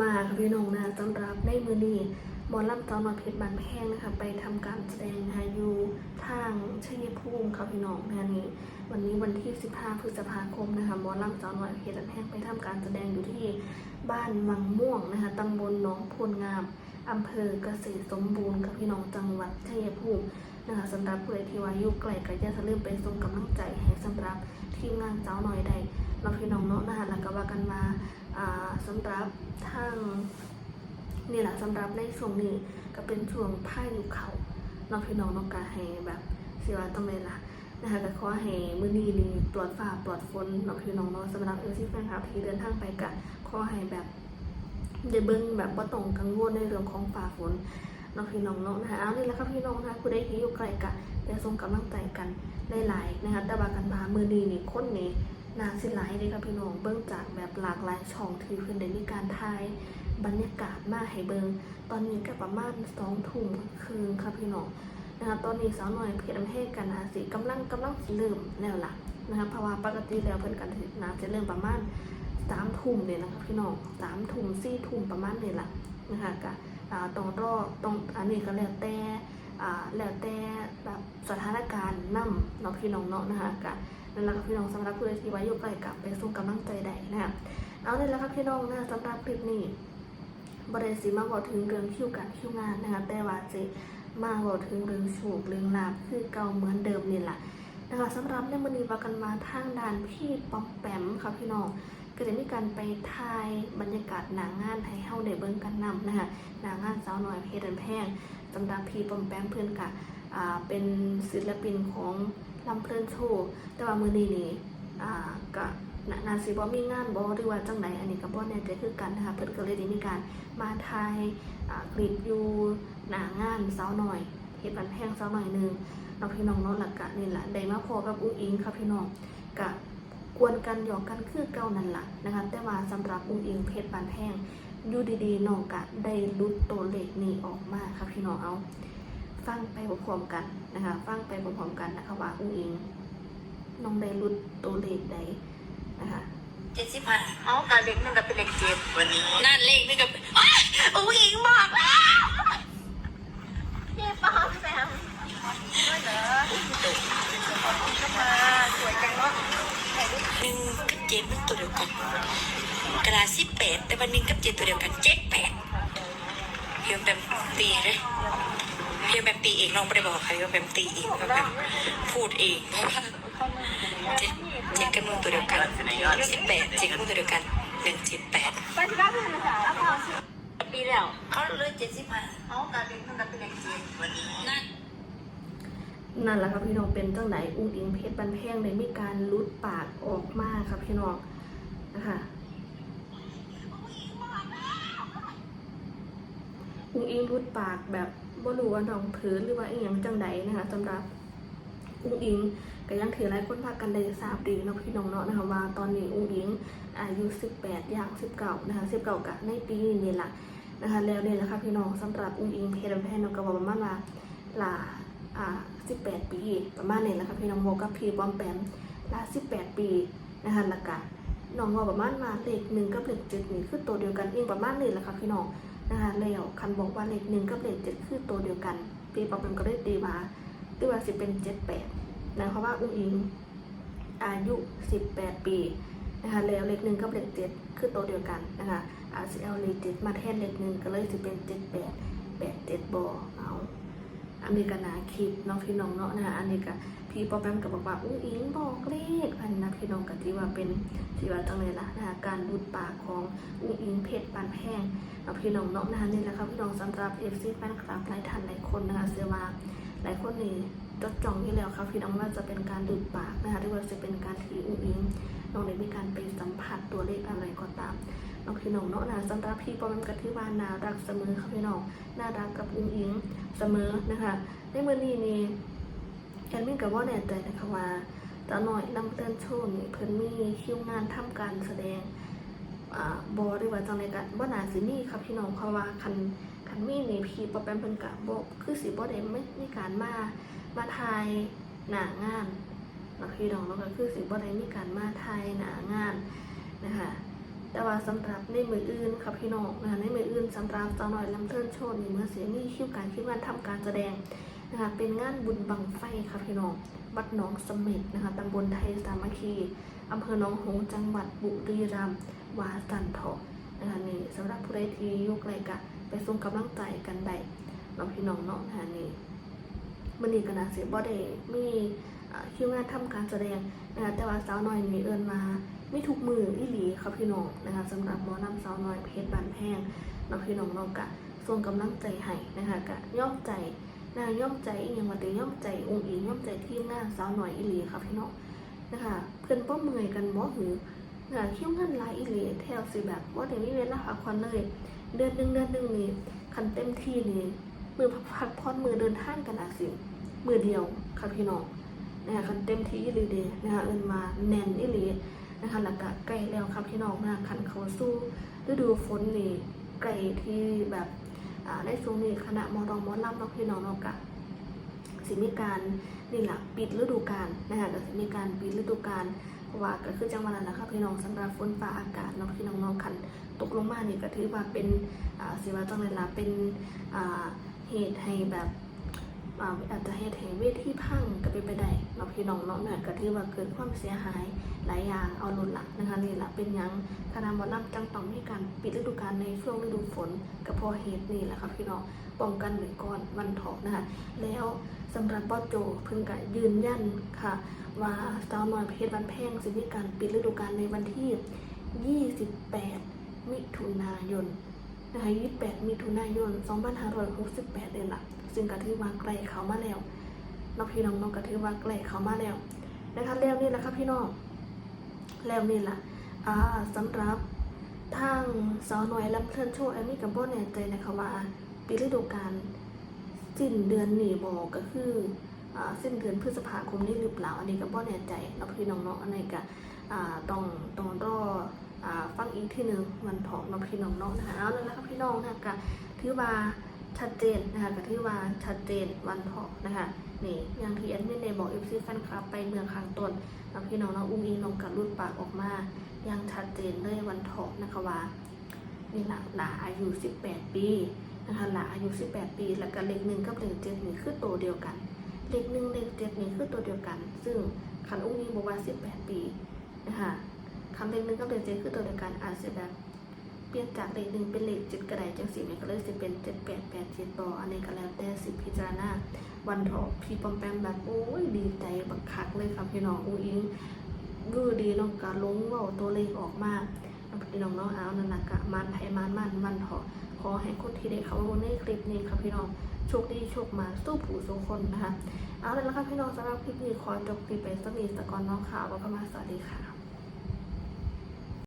มาค่ะพี่น้องนะสำหรับในมือนี้หมอลำตอนมาเพชรบานแพงนะคะ ไปทำการแสดงนะคะอยู่ทางชัยภูมิค่ะพี่น้องนะคะนี้วันนี้วันที่ 15 พฤษภาคมนะคะหมอลำตอนมาเพชรบานแพงไปทำการแสดงอยู่ที่บ้านวังม่วงนะคะตำบลหนองพูนงามอำเภอเกษตรสมบูรณ์ค่ะพี่น้องจังหวัดชัยภูมินะคะสำหรับผู้ใดที่วายู่ไกลก็อย่าลืมไปส่งกำลังใจให้สำหรับทีมงานเจ้าหน่อยได้เราพี่น้องเนาะนะคะแล้วก็ว่ากันมา สำหรับทางนี่แหละสำหรับในช่วงนี้ก็เป็นช่วงพายุเขาน้องพี่น้องต้องกาให้แบบสิว่าต้องเลยล่ะนะคะก็ขอให้มือนี้นี่ปลอดฟ้าปลอดฝนน้องพี่น้องเนาะสำหรับเออซี่แฟนคลับที่เดินทางไปก็ขอให้แบบได้เบิ่งแบบบ่าต้องกังวลในเรื่องของฟ้าฝนน้องพี่น้องเนาะนะคะเอานี่แหละครับพี่น้องนะคะผู้ใดที่อยู่ไกลก็ไปส่งกำลังใจกันหลายๆนะคะแต่ว่ากันมามือนี้นี่คนนี้ นาสิหลายเลยค่ะพี่น้องเบื้องจากแบบหลากหลายช่องที่เพิ่นได้มีการถ่ายบรรยากาศมาให้เบิงตอนนี้ก็ประมาณสองทุ่มคืนค่ะพี่น้องนะคะตอนนี้สาวหน่อยเพจอำเภอกันนะคะสิกำลังกำลังเริ่มแล้วล่ะนะคะเพราะว่าปกติแล้วเพิ่อนกันสินาจะเริ่มประมาณสามทุ่มเนี่ยนะคะพี่น้องสามทุ่มสี่ทุ่มประมาณนี้ล่ะนะคะก็ต้องรอต้องอันนี้ก็แล้วแต่แล้วแต่แบบสถานการณ์นํเนาะพี่น้องเนาะนะคะก็ นั่นแหละครับพี่น้องสำหรับผู้ใดที่ไว้อยู่ใกล้กับไปส่งกำลังใจใดนะคะเอาเลยแล้วครับพี่น้องนะสำหรับคลิปนี้บริษีมาบอกถึงเรื่องคิวการคิวงานนะคะแต่ว่าจะมาบอกถึงเรื่องโชคเรื่องลาภคือเก่าเหมือนเดิมนี่แหละนะคะสำหรับในวันนี้ว่ากันมาทางด่านพี่ป๊อมแปมค่ะพี่น้องก็จะมีการไปถ่ายบรรยากาศหนางงานให้เฮาได้เบิ่งกันนำนะคะหนางงานสาวน้อยเพชรแพงสำหรับพี่ปอมแปมเพื่อนกะอ่าเป็นศิลปินของ ลำเพลินโชว์แต่ว่ามือนี้นี่อ่าก็นานาสิบ่มีงานบ่หรือว่าจังไดอันนี้ก็บ่แน่ใจคือกันนะคะเพิ่นก็เลยได้มีการมาถ่ายอ่าคลิปอยู่หนางานเสาหน่อยเฮ็ดบันแพงเสาหน่อยหนึงน้องพี่น้องเนาะหลักกะนี่แหละได้มาพอกับอุ้งอิงค่ะพี่น้องก็กวนกันหยอกกันคือเก่านั่นแหละนะคะแต่ว่าสำหรับอุ้งอิงเพชรบานแพงอยู่ดีๆน้องกะได้ลุดตัวเลขนี้ออกมาค่ะพี่น้องเอา ฟังไปพร้อมๆกันนะคะฟังไปพร้อมๆกันนะคะว่าอุ้งอิงน้องได้รุดตัวเลขใดนะคะเจ็ดสิบห้าเอาการเล็กนึงกับเป็นเล็กเจ็ดวันนี้นั่นเลขนี่กับอ้าวอุ้งอิงบอกแล้วพี่ป้าแซมเหรอก็มาสวยจังเนาะหนึ่งกับเจ็ดมันตัวเดียวกันกระดาษสิบแปดแต่วันหนึ่งกับเจ็ดตัวเดียวกันเจ็ดแปดเพียงแบบตีเลย เพียงแบบตีเองน้องไม่ได้บอกใครว่าแบบตีเองว่าแบบพูดเองเพราะว่าเจ็ดเจ็ดกับหนึ่งตัวเดียวกันสิบแปดเจ็ดกับหนึ่งตัวเดียวกันหนึ่งเจ็ดแปดไปที่บ้านเลยค่ะเอาพอสิปีแล้วเขาเลยเจ็ดสิบห้าเอาการเล็กหนึ่งกับเป็นเล็กเจ็ดวันนี้นั่นนั่นแหละครับพี่น้องเป็นจังไหนอุ้งอิงเพชรบันแพงได้มีการรุดปากออกมาครับพี่น้องนะคะอุ้งอิงรุดปากแบบ บ่รู้ว่าน้องเผือหรือว่าอีหยังจังใดนะคะสำหรับอุ้งอิงก็ยังถือหลายคนพากันได้ทราบดีเนาะพี่น้องเนาะนะคะว่าตอนนี้อุ้งอิงอายุ 18ย่าง 19 นะคะ 19กะในปีนี้นี่ล่ะนะคะแล้วเนี่ยแหละค่ะพี่น้องสำหรับอุ้งอิงเพชรแพนเนาะก็บอกประมาณว่าลาอ่า 18 ปี ประมาณนี้แหละค่ะพี่น้องโมกับพี่บอมแปมลา 18 ปีนะคะแล้วก็น้องว่าประมาณมาเลขหนึ่งกับเลขเจ็ดนี่คือตัวเดียวกันเองประมาณนี้แหละค่ะพี่น้อง นะคะแล้วคันบอกว่าเลขหนึ่งกับเลขเจ็ดคือตัวเดียวกัน ตีปอมแปมก็ได้ตีมาตีว่าสิเป็นเจ็ดแปดนะเพราะว่าอุ้งอิงอายุ 18 ปีนะคะแล้วเลขหนึ่งกับเลขเจ็ดคือตัวเดียวกันนะคะอาซีเอลเลขเจ็ดมาแทนเลขหนึ่งก็เลยจะเป็นเจ็ดแปดแปดเจ็ดบอเอา อันนี้ก็นาคิดน้องพี่น้องเนาะนะคะอันนี้ก็พี่ปอแปมก็บบอกว่าอุ้งอิงบอกเลขอันนะพี่น้องก็ที่ว่าเป็นที่ว่าจังเลยละนะคะการดูดปากของอุ้งอิงเพชรปานแห้งเอาพี่น้องเนาะนะคะนี่แหละครับพี่น้องสำหรับเอฟซีแฟนคลับหลายท่านหลายคนนะคะเชื่อว่าหลายคนนี่จดจ่องที่แล้วครับพี่น้องว่าจะเป็นการดูดปากนะคะหรือว่าจะเป็นการที่อุ้งอิงน้องได้มีการไปสัมผัสตัวเลขอะไรก็ตาม น้องพี่น้องเนาะนะสำหรับพี่ปอมกับที่ว่าน่ารักเสมอครับพี่น้องน่ารักกับอุ้งอิงเสมอนะคะในเมื่อนี้นี่แอนมินกับว่าแน่ใจนะคะว่าตาหน่อยลำเตือนโชว์นี่เพิ่นมีคิวงานทำการแสดงอ่าบอหรือว่าจังไรกันว่านาสิมีครับพี่น้องเพราะว่าคันคันมีนี่พี่ปอแปมเพิ่นกะบอคือสิบ่ได้ไม่มีการมามาทายหนางานนะพี่น้องแล้วก็คือสิบ่ได้มีการมาทายหนางานนะคะ แต่ว่าสำหรับในมืออื่นค่ะพี่น้องนะคะในมืออื่นสำหรับสาวน้อยลำเทินโชว์นี่เมื่อเสียมีคิวการคิวงานทำการแสดงนะคะเป็นงานบุญบังไฟค่ะพี่น้องวัดหนองสม็ดนะคะตำบลไทยสามัคคีอำเภอหนองหงจังหวัดบุรีรัมย์วาสันเถาะนะคะนี่สำหรับผู้ใดที่ยุกไรกะไปส่งกำลังใจกันได้น้องพี่น้องเนาะนะคะนี่มันนี่ก็น่าเสียบ่ได้มี คิวงานทำการแสดงนะคะแต่ว่าสาวน้อยนี่เอิ้นมาไม่ทุกมืออีหลีครับพี่น้องนะคะสำหรับหมอนำสาวน้อยเพชรบานแพงน้องพี่น้องเรากะส่งกำลังใจให้นะคะกะย่อมใจนะคะย่อมใจอหยังว่าแต่ย่อมใจองค์อิงย่อมใจทีมงานสาวน้อยอีหลีครับพี่น้องนะคะเพื่อนป้อเมื่อยกันบ่หือนะคะคิวงานลายอีหลีแถวสิแบบว่าแต่มีเวลาพักผ่อนเลยเดือนหนึ่งเดือนหนึ่งนี่คันเต็มที่นี่มือพักผ่อนมือเดินทางกันอาสิมือเดียวครับพี่น้อง นะคะคันเต็มที่อีหลีเดนะคะเอินมาแน่นอีหลีนะคะหลักกะใกล้แล้วครับพี่น้องนะคันเขาสู้ฤดูฝนนี่ไกลที่แบบอ่าในช่วงนี้คณะมอรองมอลำเนาะพี่น้องเนาะกะสิมีการนี่แหละปิดฤดูกาลนะคะก็สิมีการปิดฤดูกาลเพราะว่าก็คือจังหวัดนั้นนะครับพี่น้องสำหรับฝนฟ้าอากาศเนาะพี่น้องเนาะคันตกลงมานี่ก็ถือว่าเป็นสิว่าจังเลยล่ะเป็นเหตุให้แบบ อ่าอาจจะให้แถงเวทีพังก็เป็นไปได้เนาพี่น้องเนาะเนี่ยก็ถือว่าเกิดความเสียหายหลายอย่างเอาหลุดละนะคะนี่แหละเป็นยังคณะหมอลำจังต้องมีการปิดฤดูกาลในช่วงฤดูฝนก็พอเหตุนี่แหละครับพี่น้องป้องกันไว้ก่อนวันถอกนะคะแล้วสำหรับป้อโจเพิ่งกะยืนยันค่ะ ว่าสาวน้อยเพชรบันแพงจะมีการปิดฤดูกาลในวันที่ 28 มิถุนายนนะคะ28 มิถุนายน 2568เดือนละ ซึ่งก็ถือว่าใกลเขามาแล้วน้องพี่น้องน้องก็ถือว่าใกลเขามาแล้วนะคะแล้วนี่แหละครับพี่น้องแล้วนี่แหละอ่าสำหรับทางสาวน้อยลำเพลินโชว์แอมมี่กับโบแน่ใจนะคะว่าปีฤดูกาลสิ้นเดือนหนีบอกก็คืออ่าสิ้นเดือนพฤษภาคมนี้หรือเปล่าอันนี้ก็บ่แน่ใจเน้องพี่น้องนาะอันนี้ก็อ่าต้องต้องรออ่าฟังอีกที่หนึ่งวันเผาน้องพี่น้องเนาะนะคะเอาแล้วนะครับพี่น้องนะคะก็ถือว่า ชัดเจนนะคะก็ถือว่าชัดเจนวันเผานะคะนี่อย่างที่แอดมินเดบอกเอฟซีแฟนคลับไปเมืองคางต้นน้องพี่น้องเนาอุ้งอิงน้องกัดรุดปากออกมาอย่างชัดเจนเลยวันเผานะคะว่านี่หละหลาอายุ 18 ปีนะคะหลาอายุ 18 ปี แล้วก็เลขหนึ่งกับเลขเจ็ดนี่คือตัวเดียวกัน เลขหนึ่งเลขเจ็ดนี่คือตัวเดียวกัน ซึ่งคันอุ้งอิงบอกว่า 18 ปีนะคะคำเลขหนึ่งกับเลขเจ็ดคือตัวเดียวกันอาจจะแบบ เปลี่ยนจากเลขหนึ่งเป็นเลขเจ็ดก็ไดจังสี่เนี่ยก็เลยสิเป็นเจ็ดแปดแปดเจ็ดต่ออันนี้ก็แล้วแต่สิพิจารณาวันทอพี่ปอมแปมแบบโอ้ยดีใจบักคักเลยครับพี่น้องอูอิงดูดีน้องกาลงว่าตัวเลขออกมาพี่น้องน้องเอานันกะมันไทยมันมันมันเถอขอให้คนที่ได้เข้ามาในคลิปนี้ครับพี่น้องโชคดีโชคมาสู้ผู้สู้คนนะคะเอาแล้วนะครับพี่น้องสำหรับคลิปนี้ขอจบคลิปไปสักนิดสักก่อนน้องข่าวแล้วก็มาสวัสดีค่ะ